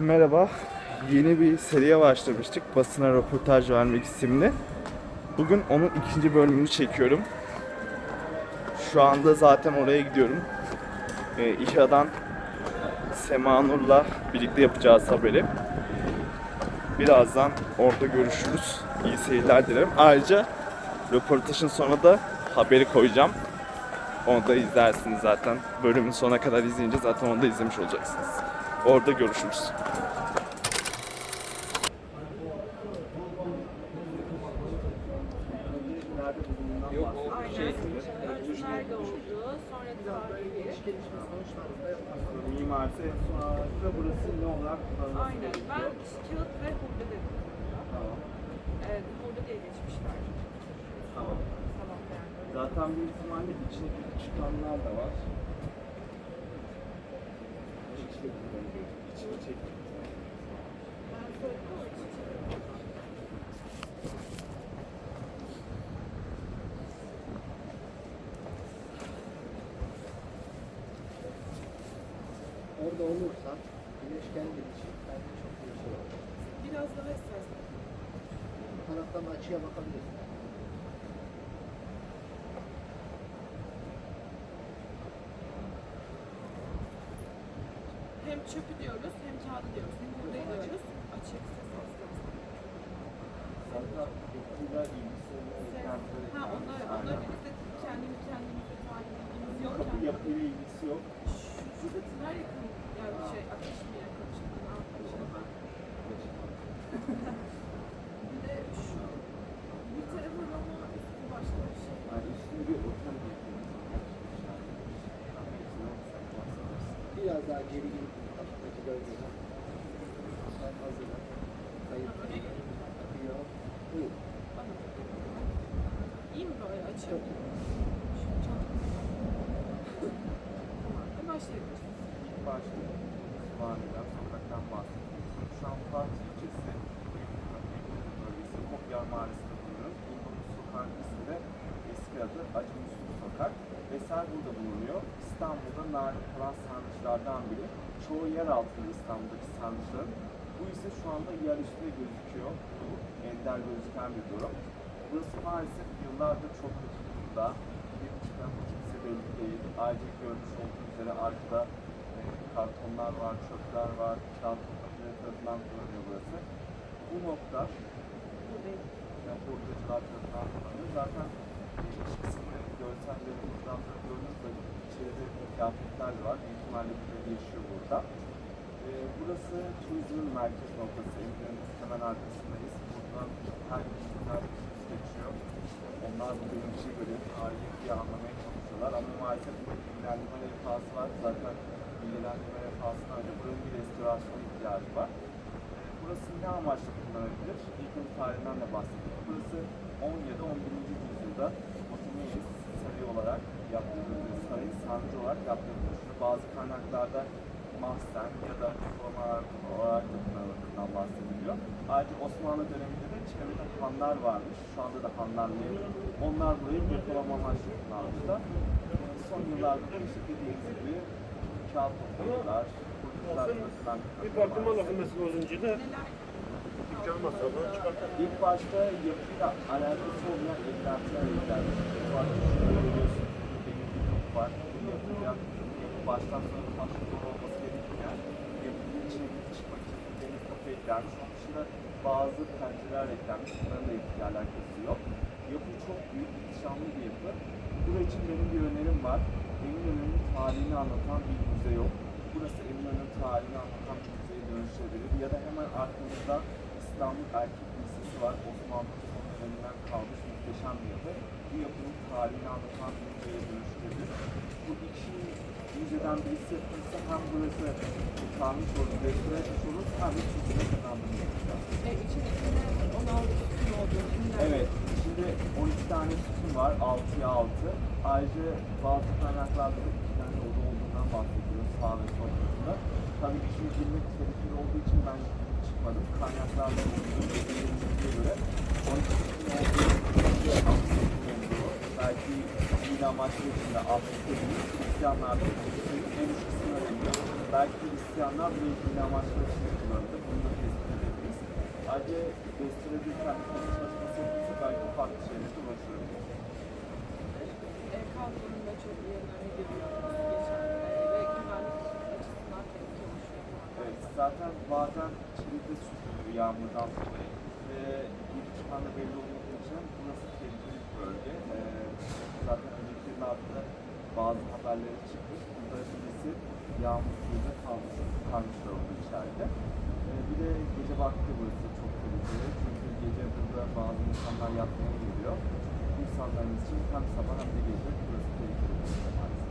Merhaba. Yeni bir seriye başlamıştık. Basına röportaj vermek isimli. Bugün onun ikinci bölümünü çekiyorum. Şu anda zaten oraya gidiyorum. Ee, İHA'dan Sema Nur'la birlikte yapacağız haberi. Birazdan orada görüşürüz. İyi seyirler dilerim. Ayrıca röportajın sonuna da haberi koyacağım. Onu da izlersiniz zaten. Bölümün sonuna kadar izleyince zaten onu da izlemiş olacaksınız. Orada görüşürüz. Mimarisi en son ağırlıkta burası ne olarak kullanılması Aynen. Ben kağıt ve hurda dedim. Tamam. Evet, hurda diye geçmişler. Tamam. Sabah yani. Zaten bir ihtimalle içine girip çıkanlar da var. İçine kullanılıyor. İçine çekip. Ben söyledim ama hiç Orada olursan güneş kendi için bence çok iyi şey olur. Biraz daha istersen. Bu taraftan açıya bakabilirsin. Hem çöpü diyoruz, hem kağıdı diyoruz. Hem hurdayı diyoruz. Açık ses Ha, ona biz de kendimiz kendimize tarih bilgimiz yok. Kapı yapıyla ilgisi yok. Şurada tiner yakın. Yani şey, ateş mi yakın? Yapmışım? Bir de şu. Bir tarafı Roma, üstü başka bir şey. Yani üstüne bir otel. Biraz daha geri gidip bölgede. Sen hazırlan. Kayıt. Kapıyı al. Buyur. İyi mi böyle çantamı. Tamam, e başlayabiliriz. İlk başta Sübhane'den sokaktan de eski adı Acı Müslüm Sokak. Eser burada bulunuyor. İstanbul'da nadir kalan sarnıçlardan biri. Çoğu yer altında İstanbul'daki sarnıçların. Bu ise şu anda yer üstünde gözüküyor. Bu ender gözüken bir durum. Burası maalesef yıllardır çok kötü durumda. Bir çıkan kimse belli değil. Ayrıca görmüş olduğunuz üzere arkada e, kartonlar var, çöpler var, makineleri tarafından kullanılıyor burası. Bu nokta yani hurdacılar tarafından kullanılıyor. Zaten e, iç kısmını görselleri da gördüğünüz gibi içeride kıyafetler de var. Büyük ihtimalle bir de yaşıyor burada. E, burası turizmin merkez noktası. Eminönü'nün hemen arkasındayız. Buradan her bir turist geçiyor. Onlar bu görünüşe göre tarihi anlamaya çalışıyorlar ama maalesef bir bilgilendirme levhası var. Zaten bilgilendirme levhasına önce buranın bir restorasyon ihtiyacı var. Ee, Burası ne amaçla kullanılabilir? Yıkım tarihinden de bahsettik. Burası 17 11. yüzyılda Otomeyiz sarayı olarak yaptırılıyor. Sarayın sancı olarak. Şurada bazı kaynaklarda mahzen ya da diplomalar olarak kullanıldığından bahsediliyor. Ayrıca Osmanlı döneminde de çevrede hanlar varmış. Şu anda da hanlar mevcut. Onlar burayı depolama amaçlı kullanmışlar. Son yıllarda da işte dediğimiz gibi kağıt topladılar. Mal akılması bozunca dükkan masrafını çıkartır. İlk başta yapıyla alakası olmayan eklentiler eklenmiş. İlk başta şunu görüyorsunuz. Var. Bu yapıya yapı baştan sona taşlı zor olması gerekirken yapının içine girip çıkmak için demir kapı eklenmiş. Onun dışında bazı pencereler eklenmiş. Bunların da yapıyla alakası yok. Yapı çok büyük, ihtişamlı bir yapı. Burası için benim bir önerim var. Eminönü'nün tarihini anlatan bir müze yok. Burası Eminönü'nün tarihini anlatan bir müzeye dönüşebilir. Ya da hemen arkamızda İstanbul Erkek Lisesi var. Osmanlı döneminden kalmış muhteşem bir yapı. Bu yapının tarihini anlatan bir müzeye dönüştürülür. Bu iki müzeden birisi yapılırsa hem burası kalmış olur, restore etmiş olur, hem de turizme kazandırmış olur. E, içindekinde 16 sütun olduğunu kimler? Evet, şimdi 12 tane sütun var, 6'ya 6. Ayrıca bazı kaynaklarda da 2 tane oda olduğundan bahsediyor sağ ve sol tarafında. Tabii içine girmek tehlikeli olduğu için ben çıkmadım. Kaynaklarda olduğu göre 12 sütun olduğu için de 6 değil, Hristiyanlarda en üst kısmına belki de buraya ilgili amaçlar için kullanılır. Bunu da tespit edebiliriz. Ayrıca restore edilirken bir çalışması yapılırsa belki farklı şeylere de ulaşılabilir. E, kanununda çok iyi önemli görüyor. Geçen e, ve güvenlik açısından tehlike oluşuyor. Evet, zaten bazen çelikte sürtülür yağmurdan dolayı ve ilk çıkan da belli olmadığı için burası tehlikeli bir bölge. Ee, zaten öncekilerin altında bazı haberleri çıkmış. Burada birisi yağmur suyunda kalmış, kalmışlar orada içeride. Ee, bir de gece vakti burası çok tehlikeli. Çünkü gece burada bazı insanlar yatmaya geliyor. İnsanların için hem sabah hem de gece burası tehlikeli maalesef.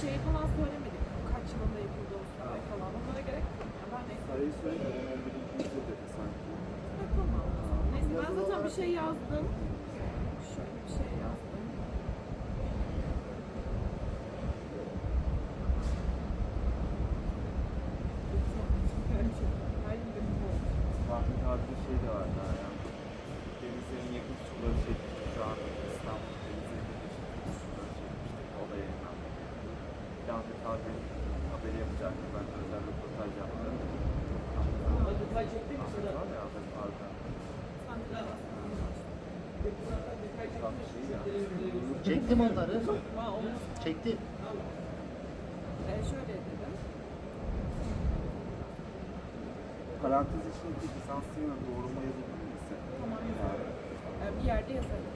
Şey falan söylemedik. Kaç yılında yapıldı o falan. Onlara gerek yok. Yani ben neyse. Sarayı söyleyeyim, 11. yüzyıl dedi sanki. Ha, tamam. Neyse ben zaten bir şey yazdım. Şöyle bir şey yazdım. Hayır, bir bu. Fahri Tabi'de şey de var daha ya. Denizlerin yakın suları çekmişti şu an İstanbul denizlerinin yakın suları çekmişti. O da yayınlandı. Fahri Tabi haberi yapacaktı. Ben de özel röportaj yaptım. Var ya Ahmet Faruk'a. Sen de Tam şey ya. Çektim onları. Çektim. Ee, şöyle dedim. Parantez içindeki lisansıyla doğrulma yazabilir misin? Tamam Yani, yazarım. Ee, bir yerde yazarım.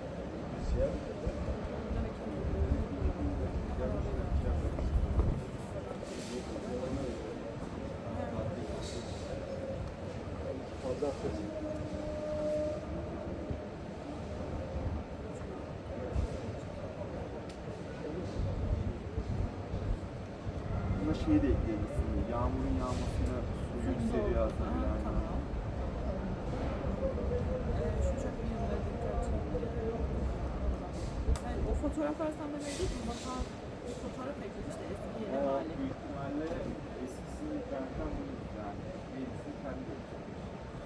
Demek şeyi de ekleyebilirsin. Yağmurun yağmasıyla su yükseliyor Aha, aslında. Yani. Tamam. Yani o fotoğraflar sende mevcut mu? Bana bir fotoğraf ekledim işte eski yeni O hali. büyük ihtimalle eskisini internetten yani. Yenisini kendi yapacak.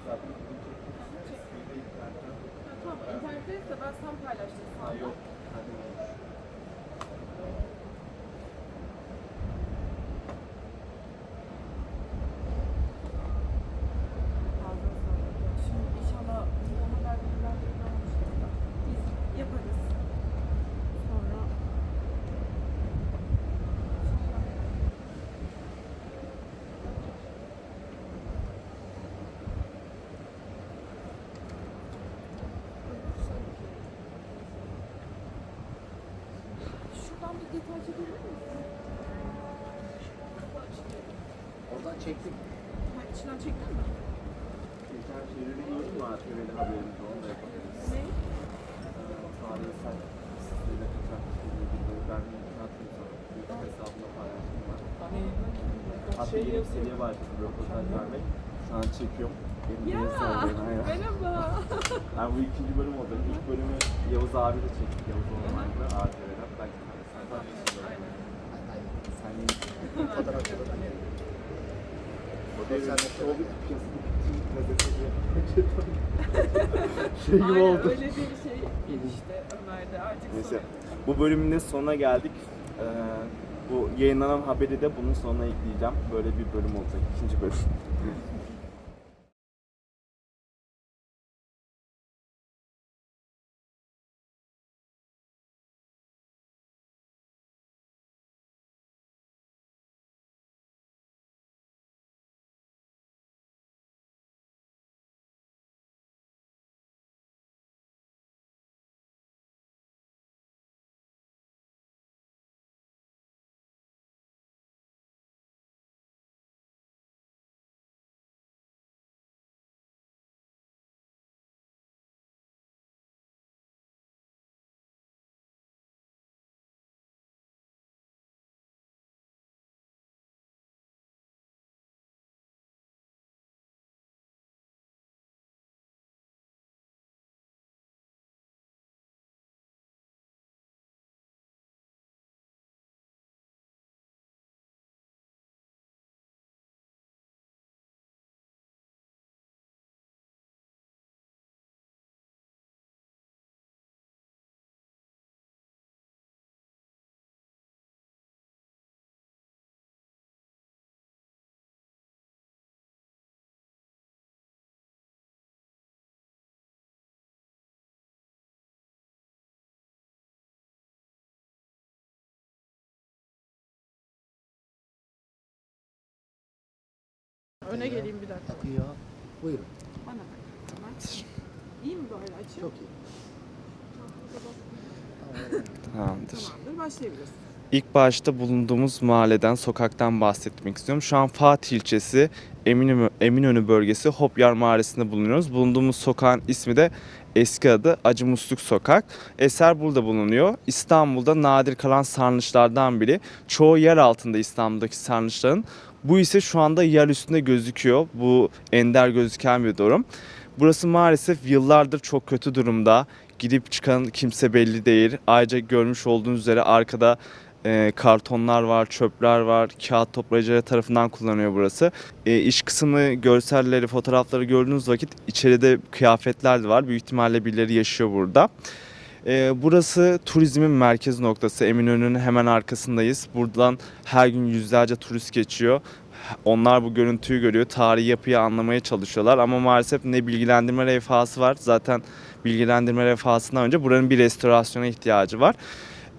Zaten bunu çekmişsiniz. Eskiyi de internetten. Ha, tamam internetteyse ben sen paylaştım yok. Çektim. Ha, içinden çektin mi? Geçen şeyleri gördün mü ATV'de haberimiz onu da yapabiliriz. Ne? Tarihsel sizlere kaçak şeyle ilgili ben atayım sana. YouTube hesabımda paylaştım ben. Hatta yeni bir seriye başladım röportaj vermek. Şu an çekiyorum. Ya merhaba. Yani bu ikinci bölüm oldu. İlk bölümü Yavuz abi de çektik. Yavuz Orman'la ATV'den. Ben sen. Aynen. Sen Fotoğrafçılardan geldim. O devir o bir piyasada bütün gazeteci şey gibi Aynen oldu. öyle bir şey gelişti Ömer'de artık Neyse. sonra. Bu bölümün de sonuna geldik. Ee, bu yayınlanan haberi de bunun sonuna ekleyeceğim. Böyle bir bölüm olacak. ikinci bölüm. Öne geleyim bir dakika. Akıyor. Buyurun. Bana bak. Tamam. İyi mi böyle açı? Çok iyi. Tamamdır. Tamamdır. Başlayabiliriz. İlk başta bulunduğumuz mahalleden, sokaktan bahsetmek istiyorum. Şu an Fatih ilçesi Eminönü, Eminönü bölgesi Hopyar Mahallesi'nde bulunuyoruz. Bulunduğumuz sokağın ismi de eski adı Acı Musluk Sokak. Eser burada bulunuyor. İstanbul'da nadir kalan sarnıçlardan biri. Çoğu yer altında İstanbul'daki sarnıçların. Bu ise şu anda yer üstünde gözüküyor. Bu ender gözüken bir durum. Burası maalesef yıllardır çok kötü durumda. Gidip çıkan kimse belli değil. Ayrıca görmüş olduğunuz üzere arkada e, kartonlar var, çöpler var. Kağıt toplayıcıları tarafından kullanıyor burası. E, iş kısmı görselleri, fotoğrafları gördüğünüz vakit içeride kıyafetler de var. Büyük ihtimalle birileri yaşıyor burada. E, burası turizmin merkez noktası. Eminönü'nün hemen arkasındayız. Buradan her gün yüzlerce turist geçiyor. Onlar bu görüntüyü görüyor. Tarihi yapıyı anlamaya çalışıyorlar ama maalesef ne bilgilendirme levhası var. Zaten bilgilendirme levhasından önce buranın bir restorasyona ihtiyacı var.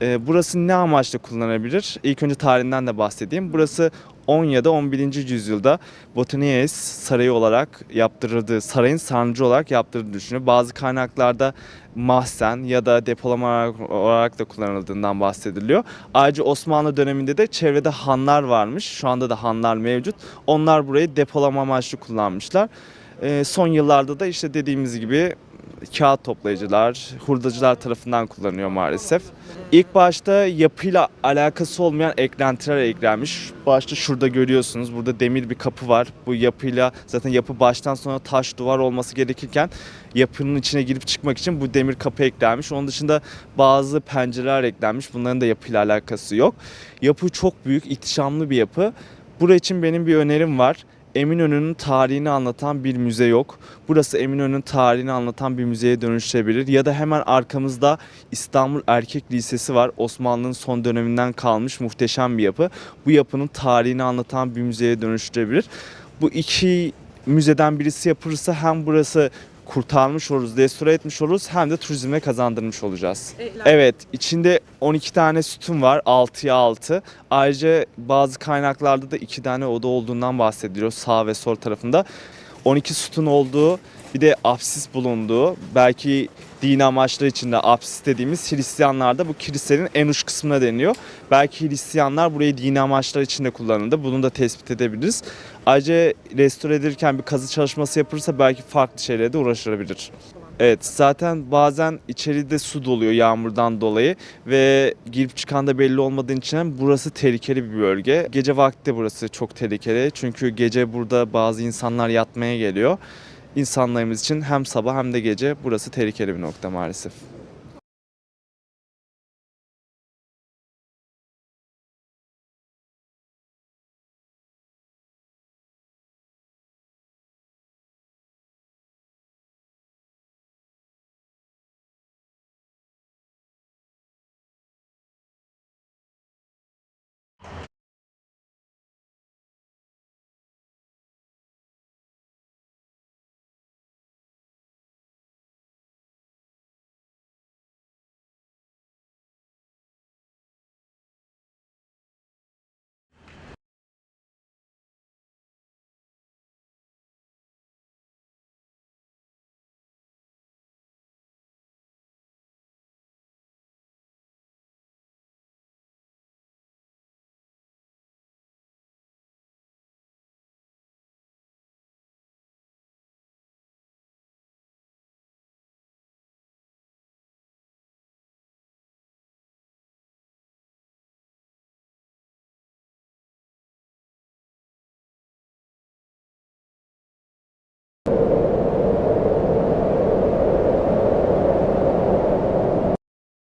Ee, burası ne amaçla kullanılabilir? İlk önce tarihinden de bahsedeyim. Burası 10 ya da 11. yüzyılda Botanies Sarayı olarak yaptırıldığı, sarayın sarnıcı olarak yaptırıldığı düşünülüyor. Bazı kaynaklarda mahzen ya da depolama olarak- olarak da kullanıldığından bahsediliyor. Ayrıca Osmanlı döneminde de çevrede hanlar varmış. Şu anda da hanlar mevcut. Onlar burayı depolama amaçlı kullanmışlar. Ee, son yıllarda da işte dediğimiz gibi kağıt toplayıcılar, hurdacılar tarafından kullanıyor maalesef. İlk başta yapıyla alakası olmayan eklentiler eklenmiş. Başta şurada görüyorsunuz. Burada demir bir kapı var. Bu yapıyla zaten yapı baştan sona taş duvar olması gerekirken yapının içine girip çıkmak için bu demir kapı eklenmiş. Onun dışında bazı pencereler eklenmiş. Bunların da yapıyla alakası yok. Yapı çok büyük, ihtişamlı bir yapı. Burası için benim bir önerim var. Eminönü'nün tarihini anlatan bir müze yok. Burası Eminönü'nün tarihini anlatan bir müzeye dönüşebilir. Ya da hemen arkamızda İstanbul Erkek Lisesi var. Osmanlı'nın son döneminden kalmış muhteşem bir yapı. Bu yapının tarihini anlatan bir müzeye dönüştürebilir. Bu iki müzeden birisi yapılırsa hem burası kurtarmış oluruz, restore etmiş oluruz hem de turizme kazandırmış olacağız. Eğlen. Evet, içinde 12 tane sütun var, 6'ya 6. Ayrıca bazı kaynaklarda da 2 tane oda olduğundan bahsediliyor sağ ve sol tarafında. 12 sütun olduğu, bir de apsis bulunduğu, belki dini amaçlar için de apsis dediğimiz Hristiyanlarda bu kilisenin en uç kısmına deniyor. Belki Hristiyanlar burayı dini amaçlar için de kullanıldı. Bunu da tespit edebiliriz. Ayrıca restore edilirken bir kazı çalışması yapılırsa belki farklı şeylere de uğraşılabilir. Evet zaten bazen içeride su doluyor yağmurdan dolayı ve girip çıkan da belli olmadığı için burası tehlikeli bir bölge. Gece vakti burası çok tehlikeli çünkü gece burada bazı insanlar yatmaya geliyor. İnsanlarımız için hem sabah hem de gece burası tehlikeli bir nokta maalesef.